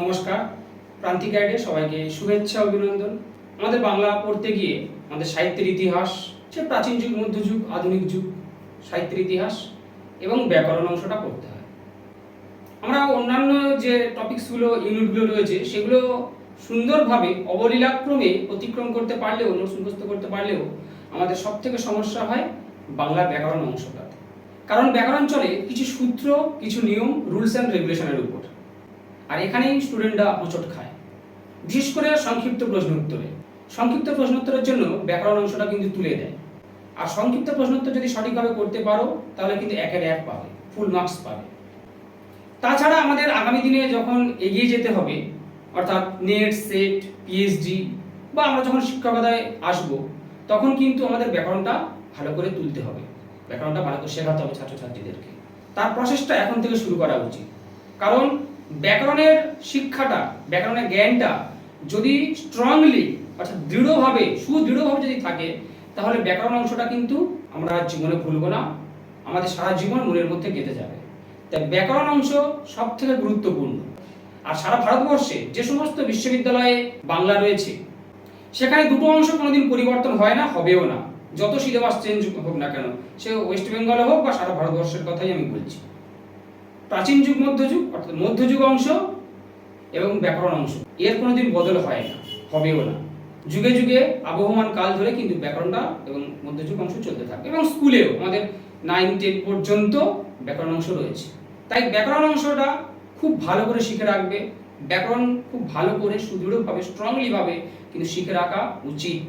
নমস্কার। প্রান্তিক গাইডে সবাইকে শুভেচ্ছা, অভিনন্দন। আমাদের বাংলা পড়তে গিয়ে আমাদের সাহিত্যের ইতিহাস, সে প্রাচীন যুগ মধ্যযুগ আধুনিক যুগ, সাহিত্যের ইতিহাস এবং ব্যাকরণ অংশটা পড়তে হয়। আমরা অন্যান্য যে টপিকসগুলো ইউনিটগুলো রয়েছে, সেগুলো সুন্দরভাবে অবলীলাক্রমে অতিক্রম করতে পারলেও মুখস্থ করতে পারলেও আমাদের সব থেকে সমস্যা হয় বাংলা ব্যাকরণ অংশটাতে। কারণ ব্যাকরণ চলে কিছু সূত্র, কিছু নিয়ম রুলস অ্যান্ড রেগুলেশনের উপর। আর এখানেই স্টুডেন্টরা হোঁচট খায়। বিশেষ করে সংক্ষিপ্ত প্রশ্ন উত্তরে সংক্ষিপ্ত প্রশ্ন উত্তরের জন্য ব্যাকরণ অংশটা কিন্তু তুলে দেয়। আর সংক্ষিপ্ত প্রশ্ন উত্তর যদি সঠিকভাবে করতে পারো, তাহলে কিন্তু একের এক পাবে ফুল মার্কস পাবে। তাছাড়া আমাদের আগামী দিনে যখন এগিয়ে যেতে হবে, অর্থাৎ নেট সেট পিএইচডি বা আমরা যখন শিক্ষকতায় আসব, তখন কিন্তু আমাদের ব্যাকরণটা ভালো করে তুলতে হবে। ব্যাকরণটা ভালো করে শেখাতে হবে ছাত্রছাত্রীদেরকে। তার প্রসেসটা এখন থেকে শুরু করা উচিত। কারণ ব্যাকরণের শিক্ষাটা, ব্যাকরণের জ্ঞানটা যদি স্ট্রংলি অর্থাৎ দৃঢ়ভাবে, সুদৃঢ়ভাবে যদি থাকে, তাহলে ব্যাকরণ অংশটা কিন্তু আমরা জীবনে ভুলবো না, আমাদের সারা জীবন মনের মধ্যে গেঁথে যাবে। তাই ব্যাকরণ অংশ সব থেকে গুরুত্বপূর্ণ। আর সারা ভারতবর্ষে যে সমস্ত বিশ্ববিদ্যালয়ে বাংলা রয়েছে, সেখানে দুটো অংশ কোনোদিন পরিবর্তন হয় না, হবেও না। যত সিলেবাস চেঞ্জ হোক না কেন, সে ওয়েস্ট বেঙ্গলে হোক বা সারা ভারতবর্ষের কথাই আমি বলছি। প্রাচীন যুগ মধ্যযুগ অর্থাৎ মধ্যযুগ অংশ এবং ব্যাকরণ অংশ। এর কোনোদিন বদল হয় না, হবেও না। যুগে যুগে আবহমান কাল ধরে কিন্তু ব্যাকরণটা এবং মধ্যযুগ অংশ চলতে থাকে এবং স্কুলেও আমাদের নাইন টেন পর্যন্ত ব্যাকরণ অংশ রয়েছে। তাই ব্যাকরণ অংশটা খুব ভালো করে শিখে রাখবে। ব্যাকরণ খুব ভালো করে, সুদৃঢ়ভাবে স্ট্রংলিভাবে কিন্তু শিখে রাখা উচিত।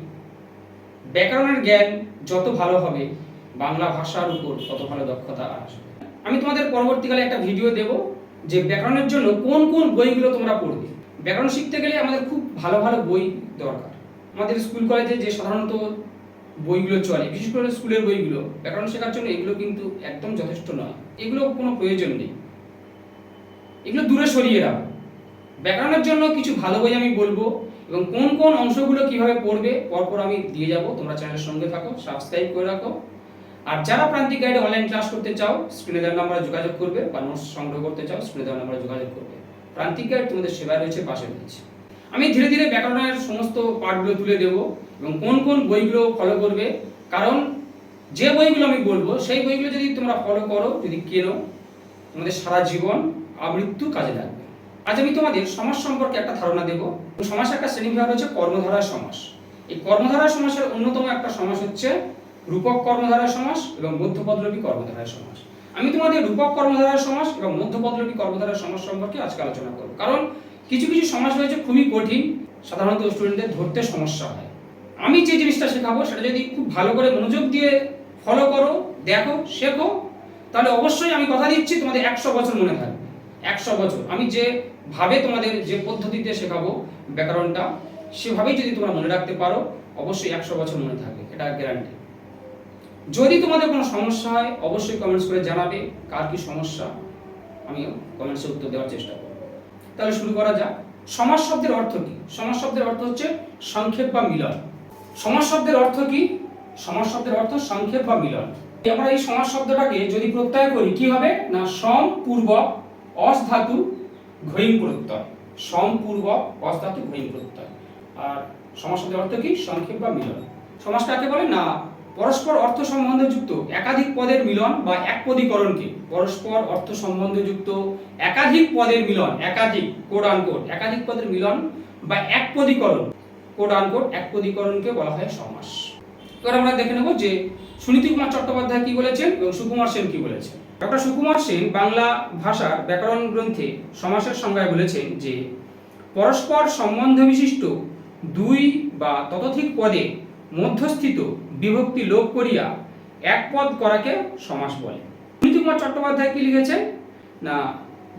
ব্যাকরণের জ্ঞান যত ভালো হবে, বাংলা ভাষার উপর তত ভালো দক্ষতা আসবে। আমি তোমাদের পরবর্তীকালে একটা ভিডিও দেব যে ব্যাকরণের জন্য কোন কোন বইগুলো তোমরা পড়বে। ব্যাকরণ শিখতে গেলে আমাদের খুব ভালো ভালো বই দরকার। আমাদের স্কুল কলেজে যে সাধারণত বইগুলো চলে, বিশেষ করে স্কুলের বইগুলো, ব্যাকরণ শেখার জন্য এগুলো কিন্তু একদম যথেষ্ট নয়। এগুলো কোনো প্রয়োজন নেই। এগুলো দূরে সরিয়ে রাখো। ব্যাকরণের জন্য কিছু ভালো বই আমি বলব এবং কোন কোন অংশগুলো কীভাবে পড়বে, পরপর আমি দিয়ে যাব। তোমরা চ্যানেলের সঙ্গে থাকো সাবস্ক্রাইব করে রাখো। আর যারা প্রান্তিক গাইডে অনলাইন ক্লাস করতে চাও স্ক্রিনে দেওয়ার নাম্বারে যোগাযোগ করবে বা নোটস সংগ্রহ করতে চাও স্ক্রিনে দেওয়ার নাম্বারে যোগাযোগ করবে। প্রান্তিক গাইড তোমাদের সেবায় রয়েছে, পাশে রয়েছে। আমি ধীরে ধীরে ব্যাকরণের সমস্ত পার্টগুলো তুলে দেবো এবং কোন কোন বইগুলো ফলো করবে। কারণ যে বইগুলো আমি বলব, সেই বইগুলো যদি তোমরা ফলো করো, যদি কেনো, তোমাদের সারা জীবন আমৃত্যু কাজে লাগবে। আজ আমি তোমাদের সমাজ সম্পর্কে একটা ধারণা দেব। সমাজ একটা শ্রেণীবিভাগ হচ্ছে কর্মধারায় সমাস। এই কর্মধারা সমাসের অন্যতম একটা সমাস হচ্ছে রূপক কর্মধারায় সমাস এবং মধ্যপদলোপী কর্মধারায় সমাস। আমি তোমাদের রূপক কর্মধারায় সমাস এবং মধ্যপদলোপী কর্মধারায় সমাস সম্পর্কে আজকে আলোচনা করব। কারণ কিছু কিছু সমাস রয়েছে খুবই কঠিন, সাধারণত স্টুডেন্টদের ধরতে সমস্যা হয়। আমি যে জিনিসটা শেখাবো সেটা যদি খুব ভালো করে মনোযোগ দিয়ে ফলো করো, দেখো, শেখো, তাহলে অবশ্যই আমি কথা দিচ্ছি, তোমাদের একশো বছর মনে থাকবে। একশো বছর। আমি যে ভাবে তোমাদের যে পদ্ধতিতে শেখাবো ব্যাকরণটা, সেভাবেই যদি তোমরা মনে রাখতে পারো, অবশ্যই একশো বছর মনে থাকবে। এটা গ্যারান্টি যদি তোমাদের কোনো সমস্যা হয়, অবশ্যই কমেন্টস করে জানাবে। কার কি সমস্যা, আমি কমেন্টসে উত্তর দেওয়ার চেষ্টা করব। তাহলে শুরু করা যাক। সমাজ শব্দের অর্থ কি? সমাজ শব্দের অর্থ হচ্ছে সংক্ষেপ বা মিলন। সমাজ শব্দের অর্থ কি? সমাজ শব্দের অর্থ সংক্ষেপ বা মিলন। আমরা এই সমাজ শব্দটাকে যদি প্রত্যয় করি, কি হবে? না, সম পূর্বক অস, ধাতু ঘৈম প্রত্যয়। সম পূর্বক অস, ধাতু ঘৈম প্রত্যয়। আর সমাজ শব্দের অর্থ কি? সংক্ষেপ বা মিলন। সমাজ কাকে বলে? না পরস্পর অর্থ সম্বন্ধযুক্ত একাধিক পদের মিলন বা একপদীকরণকে পরস্পর অর্থ সম্বন্ধযুক্ত একাধিক পদের মিলন, একাধিক কোড আনকোড একাধিক পদের মিলন বা একপদীকরণ কোড আনকোড একপদীকরণকে বলা হয় সমাস। এবার আমরা দেখে নেব যে সুনীতি কুমার চট্টোপাধ্যায় কি বলেছেন এবং সুকুমার সেন কি বলেছেন। ডক্টর সুকুমার সেন বাংলা ভাষার ব্যাকরণ গ্রন্থে সমাসের সংজ্ঞায় বলেছেন যে, পরস্পর সম্বন্ধ বিশিষ্ট দুই বা ততোধিক পদে মধ্যস্থিত বিভক্তি লোপ করিয়া এক পদ করাকে সমাস বলে। কুমার চট্টোপাধ্যায় কি লিখেছেন? না,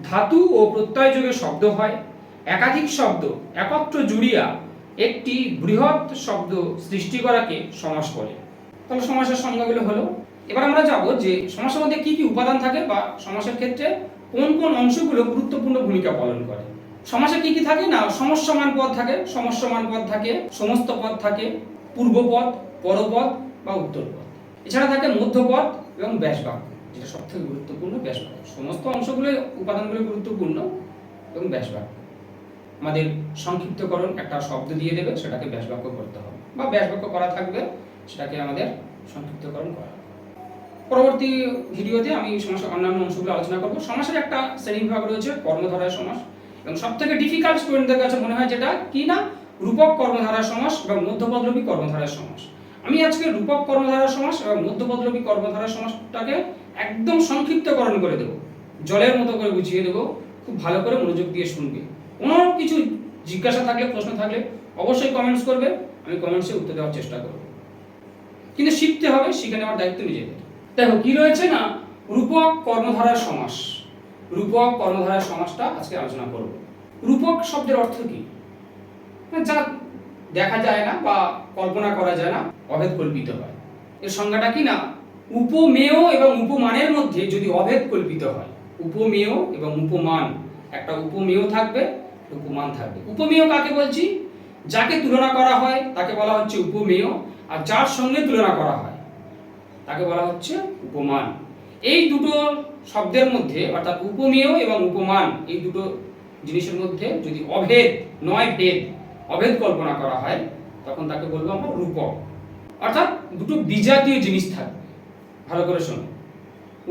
ধাতু ও প্রত্যয় যোগে শব্দ হয়, একাধিক শব্দ একত্র জুড়িয়া একটি বৃহৎ শব্দ সৃষ্টি করাকে সমাস বলে। তাহলে সমাসের সংজ্ঞাগুলো হলো, এবার আমরা যাব যে সমাসের মধ্যে কি কি উপাদান থাকে বা সমাসের ক্ষেত্রে কোন কোন অংশগুলো গুরুত্বপূর্ণ ভূমিকা পালন করে। সমাসে কি কি থাকে? না সমস্যমান পদ থাকে সমস্যমান পদ থাকে, সমস্ত পদ থাকে পূর্বপদ পরপদ বা উত্তরপদ এছাড়া থাকে মধ্যপদ এবং ব্যাসবাক্য যেটা সবথেকে গুরুত্বপূর্ণ ব্যাসবাক্য সমস্ত অংশগুলো উপাদানগুলো গুরুত্বপূর্ণ এবং ব্যাসবাক্য আমাদের সংক্ষিপ্তকরণ একটা শব্দ দিয়ে দেবে, সেটাকে ব্যাস বাক্য করতে হবে। বা ব্যাস বাক্য করা থাকবে, সেটাকে আমাদের সংক্ষিপ্তকরণ করা পরবর্তী ভিডিওতে আমি সমাসের অন্যান্য অংশগুলো আলোচনা করব। সমাসের একটা শ্রেণীবিভাগ রয়েছে, কর্মধারায় সমাস। এবং সব থেকে ডিফিকাল্ট স্টুডেন্টদের কাছে মনে হয় যেটা, কি না? রূপক কর্মধারায় সমাস এবং মধ্যপদলবী কর্মধারায় সমাস। আমি আজকে রূপক কর্মধারায় সমাস এবং মধ্যপদলবী কর্মধারায় সমাসটাকে একদম সংক্ষিপ্তকরণ করে দেবো। জলের মতো করে বুঝিয়ে দেবো। খুব ভালো করে মনোযোগ দিয়ে শুনবে। কোনো কিছু জিজ্ঞাসা থাকলে, প্রশ্ন থাকলে অবশ্যই কমেন্টস করবে। আমি কমেন্টসে উত্তর দেওয়ার চেষ্টা করব। কিন্তু শিখতে হবে, শিখে নেওয়ার দায়িত্ব নিজেদের দেখো, কি রয়েছে না? রূপক কর্মধারার সমাস। রূপক কর্মধারার সমাসটা আজকে আলোচনা করব। রূপক শব্দের অর্থ কি? যা দেখা যায় না বা কল্পনা করা যায় না, অভেদ কল্পিত হয়। এর সংজ্ঞাটা কি না? উপমেয় এবং উপমানের মধ্যে যদি অভেদ কল্পিত হয়, উপমেয় এবং উপমান, একটা উপমেয় থাকবে উপমান থাকবে। উপমেয় কাকে বলছি? যাকে তুলনা করা হয়, তাকে বলা হচ্ছে উপমেয়, আর যার সঙ্গে তুলনা করা হয়, তাকে বলা হচ্ছে উপমান। এই দুটো শব্দের মধ্যে, অর্থাৎ উপমেয় এবং উপমান, এই দুটো জিনিসের মধ্যে যদি অভেদ, নয় ভেদ অভেদ কল্পনা করা হয়, তখন তাকে বলব আমরা রূপক। অর্থাৎ দুটো বিজাতীয় জিনিস থাকবে। ভালো করে শোনো।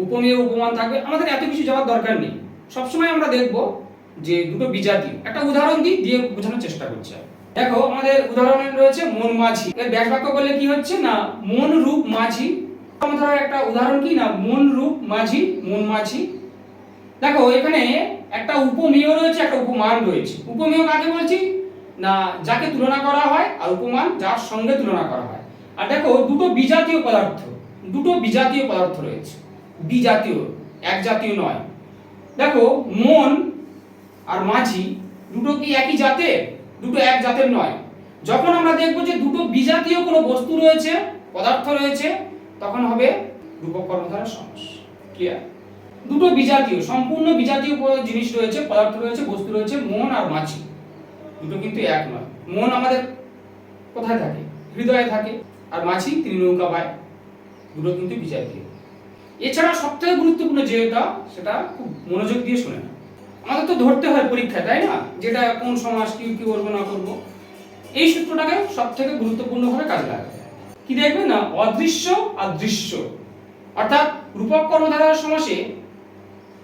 উপমেয় উপমান থাকবে। আমাদের এত কিছু যাওয়ার দরকার নেই। সবসময় আমরা দেখব যে দুটো বিজাতীয়। একটা উদাহরণ দিই, দিয়ে বোঝানোর চেষ্টা করছি। দেখো, আমাদের উদাহরণে রয়েছে মন মাঝি। এর ব্যাস বাক্য করলে কি হচ্ছে না? মন রূপ মাঝি। আমাদের একটা উদাহরণ কি না? মন রূপ মাঝি, মন মাঝি। দেখো, এখানে একটা উপমেয় রয়েছে, একটা উপমান রয়েছে। উপমেয় কাকে বলছি? না, যাকে তুলনা করা হয় আর উপমান যার সঙ্গে তুলনা করা হয়। আর দেখো, দুটো বিজাতীয় পদার্থ, দুটো বিজাতীয় পদার্থ রয়েছে। বিজাতীয়, এক জাতীয় নয়। দেখো, মন আর মাঝি দুটো কি একই জাতের? দুটো এক জাতের নয়। যখন আমরা দেখব যে দুটো বিজাতীয় কোনো বস্তু রয়েছে, পদার্থ রয়েছে, তখন হবে রূপক কর্মধারা সমাস ক্লিয়ার দুটো বিজাতীয়, সম্পূর্ণ বিজাতীয় জিনিস রয়েছে, পদার্থ রয়েছে, বস্তু রয়েছে, মন আর মাছি দুটো কিন্তু এক নয়। মন আমাদের কোথায় থাকে? হৃদয়ে থাকে। আর মাছি, তিনি নৌকা পায়। দুটো কিন্তু বিজাতীয় এছাড়া সবথেকে গুরুত্বপূর্ণ যেটা সেটা খুব মনোযোগ দিয়ে শুনে না। আমাদের তো ধরতে হয় পরীক্ষায়, তাই না? যেটা কোন সমাজ কি কি করব, না করব। এই সূত্রটাকে সব থেকে গুরুত্বপূর্ণভাবে কাজে লাগাতে কি দেখবে না? অদৃশ্য আর দৃশ্য। অর্থাৎ রূপক কর্মধারার সমাসে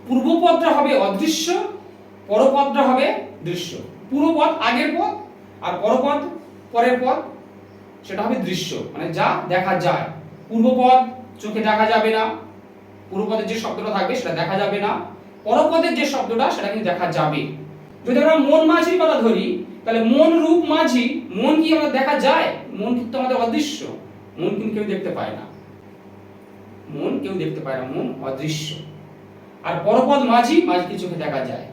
পূর্বপদটা হবে অদৃশ্য, পরপদটা হবে দৃশ্য। পূর্বপদ আগের পথ আর পরপদ পরের পথ, সেটা হবে দৃশ্য। মানে যা দেখা যায়। পূর্বপদ চোখে দেখা যাবে না। পূর্বপদের যে শব্দটা থাকবে, সেটা দেখা যাবে না। পরপদের যে শব্দটা, সেটা কিন্তু দেখা যাবে। যদি আমরা মন মাঝির কথা ধরি, তাহলে মন রূপ মাঝি, মন কি আমাদের দেখা যায়? মন কিন্তু আমাদের অদৃশ্য। মন কিন্তু কেউ দেখতে পায় না। মন কেউ দেখতে পায় না। মন অদৃশ্য। আর পরপদ মাঝি, মাঝিকে চোখে দেখা যায়।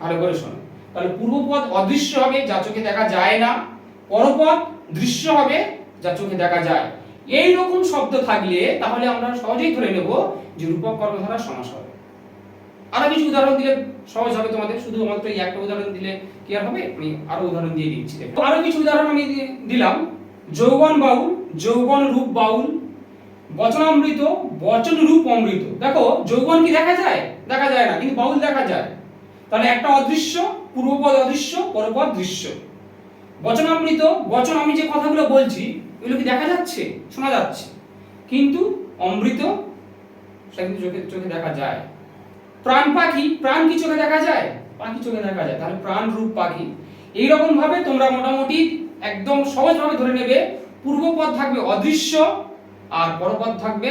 ভালো করে শোনো। তাহলে পূর্বপদ অদৃশ্য হবে, যা চোখে দেখা যায় না। পরপদ দৃশ্য হবে, যা চোখে দেখা যায়। এই রকম শব্দ থাকলে তাহলে আমরা সহজেই ধরে নেব যে রূপক কর্মধারা সমাস হবে। আরও কিছু উদাহরণ দিলে সহজ হবে তোমাদের শুধু মাত্র এই একটা উদাহরণ দিলে কি আর হবে? আমি আরও উদাহরণ দিয়ে দিচ্ছি। আরও কিছু উদাহরণ আমি দিলাম। যৌবন বাউল, যৌবন রূপ বাউল, বচনামৃত, বচন রূপ অমৃত। দেখো, যৌবন কি দেখা যায়? দেখা যায় না, কিন্তু বাউল দেখা যায়। তাহলে একটা অদৃশ্য পূর্বপদ অদৃশ্য পরপদ দৃশ্য বচনামৃত, বচন, আমি যে কথাগুলো বলছি, এগুলো কি দেখা যাচ্ছে? শোনা যাচ্ছে। কিন্তু অমৃত, সেটা কিন্তু চোখে চোখে দেখা যায়। প্রাণ পাখি, প্রাণ কি চোখে দেখা যায়? পাখি চোখে দেখা যায়। তাহলে প্রাণ রূপ পাখি। এইরকম ভাবে তোমরা মোটামুটি একদম সহজভাবে ধরে নেবে, পূর্বপদ থাকবে অদৃশ্য আর পরপদ থাকবে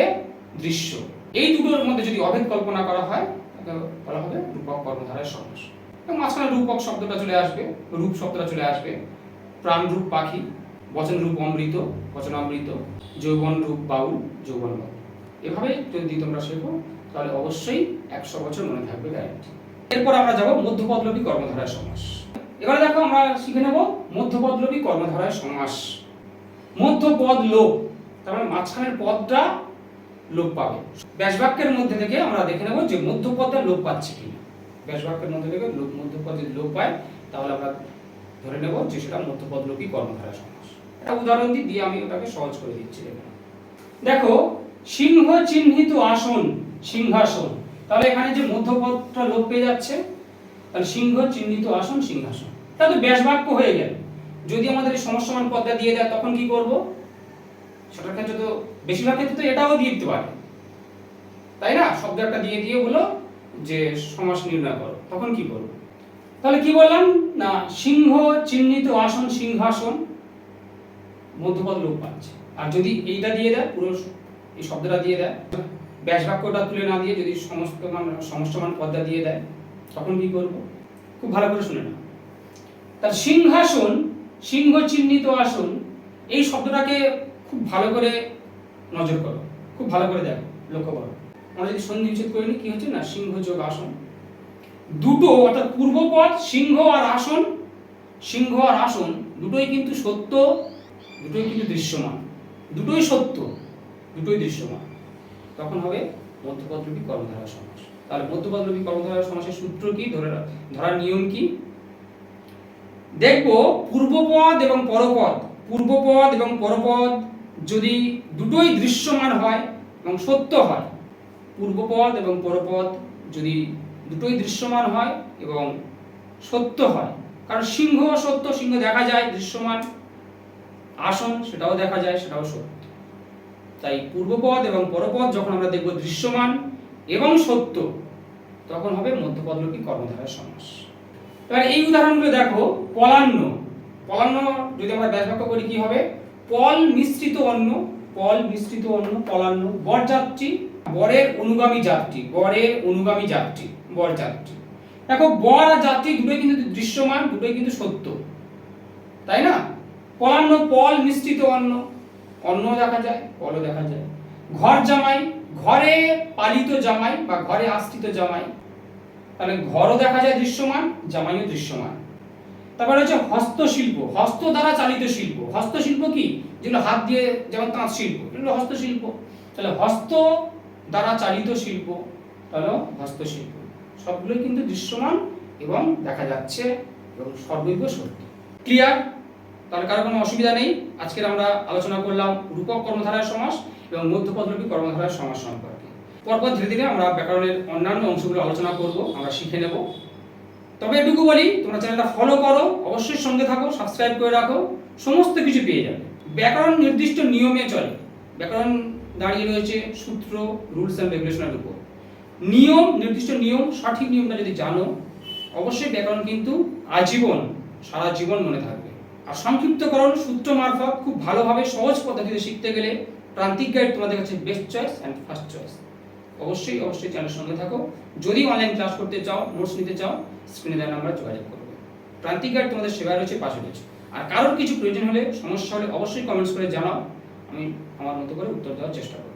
দৃশ্য। এই দুটোর মধ্যে যদি অভেদ কল্পনা করা হয় বলা হবে রূপক কর্মধারায় সমাস এবং মাঝখানে রূপক শব্দটা চলে আসবে, রূপ শব্দটা চলে আসবে। প্রাণ রূপ পাখি, বচন রূপ অমৃত বচনামৃত যৌবন রূপ বাউল, যৌবন বাউল। এভাবে যদি তোমরা শেখো, তাহলে অবশ্যই একশো বছর মনে থাকবে গ্যারান্টি এরপর আমরা যাব মধ্যপদলবী কর্মধারায় সমাস। এবারে দেখো আমরা শিখে নেব মধ্যপদলবী কর্মধারায় সমাস। মধ্যপদ লোপ তার মানে মাঝখানের পদটা লোপ পাবে। ব্যাসবাক্যের মধ্যে থেকে আমরা দেখে নেব যে মধ্যপদটা লোপ পাচ্ছে কিনা। ব্যাসবাক্যের মধ্যে থেকে মধ্যপদ যদি লোপ পায়, তাহলে আমরা ধরে নেব যে সেটা মধ্যপদলোপী কর্মধারা সমাস। একটা উদাহরণ দিই দিয়ে আমি ওটাকে সহজ করে দিচ্ছি দেখো। সিংহ চিহ্নিত আসন, সিংহাসন। তাহলে এখানে যে মধ্যপদটা লোপ পেয়ে যাচ্ছে, তাহলে সিংহ চিহ্নিত আসন, সিংহাসন। তা তো ব্যাসবাক্য হয়ে গেল। যদি আমাদের এই সমস্যমান পদটা দিয়ে দেয়, তখন কি করব? সেটার ক্ষেত্রে তো বেশিরভাগ ক্ষেত্রে তো এটাও দিয়ে দিতে পারে। তাই না? শব্দ একটা দিয়ে দিয়ে বলো যে সমাস নির্ণয় করো, তখন কি করব তাহলে কি বললাম? না, সিংহ চিহ্নিত আসন সিংহাসন মধ্যপদ লোপ পাচ্ছে। আর যদি এইটা দিয়ে দেয়, পুরো এই শব্দটা দিয়ে দেয় ব্যাস বাক্যটা তুলে না দিয়ে যদি সমস্ত মান সমস্তমান পদটা দিয়ে দেয়, তখন কি করব? খুব ভালো করে শুনে না তার সিংহাসন, সিংহ চিহ্নিত আসন, এই শব্দটাকে খুব ভালো করে নজর করো, খুব ভালো করে দেখো, লক্ষ্য করো। আমরা যদি সন্ধি বিচ্ছেদ করে নিই, কি হচ্ছে না? সিংহ যোগ আসন। দুটো অর্থাৎ পূর্বপদ সিংহ আর আসন, সিংহ আর আসন, দুটোই কিন্তু সত্য, দুটোই কিন্তু দৃশ্যমান। দুটোই সত্য, দুটোই দৃশ্যমান। তখন হবে মধ্যপদরূপী কর্মধারা সমাস। তাহলে মধ্যপদরূপী কর্মধারা সমাসের সূত্র কি? ধরে ধরার নিয়ম কি? দেখব পূর্বপদ এবং পরপদ। পূর্বপদ এবং পরপদ যদি দুটোই দৃশ্যমান হয় এবং সত্য হয় পূর্বপদ এবং পরপদ যদি দুটোই দৃশ্যমান হয় এবং সত্য হয়, কারণ সিংহ সত্য, সিংহ দেখা যায় দৃশ্যমান, আসন সেটাও দেখা যায়, সেটাও সত্য। তাই পূর্বপদ এবং পরপদ যখন আমরা দেখব দৃশ্যমান এবং সত্য, তখন হবে মধ্যপদলোপী কর্মধারার সমাস। এবার এই উদাহরণগুলো দেখো, পলান্ন। পলান্ন যদি আমরা ব্যাসবাক্য করি কি হবে? পল মিশ্রিত অন্ন, পল মিশ্রিত অন্ন, পলান্ন, বরযাত্রী বরের অনুগামী যাত্রী, বরের অনুগামী যাত্রী বরযাত্রী দেখো, বর আর যাত্রী দুটোই কিন্তু দৃশ্যমান, দুটোই কিন্তু সত্য। তাই না? পলান্ন পল মিশ্রিত অন্ন। অন্ন দেখা যায়, পলও দেখা যায়। ঘর জামাই, ঘরে পালিত জামাই বা ঘরে আশ্রিত জামাই। তাহলে ঘরও দেখা যায় দৃশ্যমান, জামাইও দৃশ্যমান। তারপরে হচ্ছে হস্তশিল্প। হস্ত দ্বারা চালিত শিল্প। হস্তশিল্প কি? যেগুলো হাত দিয়ে যেমন তাঁত শিল্প এগুলো হস্তশিল্প। তাহলে হস্ত দ্বারা চালিত শিল্প, তাহলে হস্তশিল্প। সবগুলোই কিন্তু দৃশ্যমান এবং দেখা যাচ্ছে এবং সর্বৈব সত্য। ক্লিয়ার তার কারও কোনো অসুবিধা নেই। আজকের আমরা আলোচনা করলাম রূপক কর্মধারার সমাস এবং মধ্যপদরূপী কর্মধারার সমাস সম্পর্কে। পরপর ধীরে ধীরে আমরা ব্যাকরণের অন্যান্য অংশগুলো আলোচনা করব, আমরা শিখে নেব। তবে এটুকু বলি, তোমরা চ্যানেলটা ফলো করো, অবশ্যই সঙ্গে থাকো সাবস্ক্রাইব করে রাখো, সমস্ত কিছু পেয়ে যাবে। ব্যাকরণ নির্দিষ্ট নিয়মে চলে। ব্যাকরণ দাঁড়িয়ে রয়েছে সূত্র রুলস অ্যান্ড রেগুলেশনের উপর। নিয়ম, নির্দিষ্ট নিয়ম, সঠিক নিয়মটা যদি জানো, অবশ্যই ব্যাকরণ কিন্তু আজীবন, সারা জীবন মনে থাকবে। আর সংক্ষিপ্তকরণ, সূত্র মারফত খুব ভালোভাবে, সহজ পদ্ধতিতে শিখতে গেলে প্রান্তিক গাইড তোমাদের কাছে best choice and first choice অবশ্যই অবশ্যই চ্যানেলের সঙ্গে থাকো। যদি অনলাইন ক্লাস করতে চাও নোটস নিতে চাও স্ক্রিনে দেওয়া নাম্বার যোগাযোগ করবে। প্রান্তিক গাইড তোমাদের সেবা রয়েছে, পাশে রয়েছে। আর কারোর কিছু প্রয়োজন হলে, সমস্যা হলে অবশ্যই কমেন্টস করে জানাও। আমি আমার মতো করে উত্তর দেওয়ার চেষ্টা করব।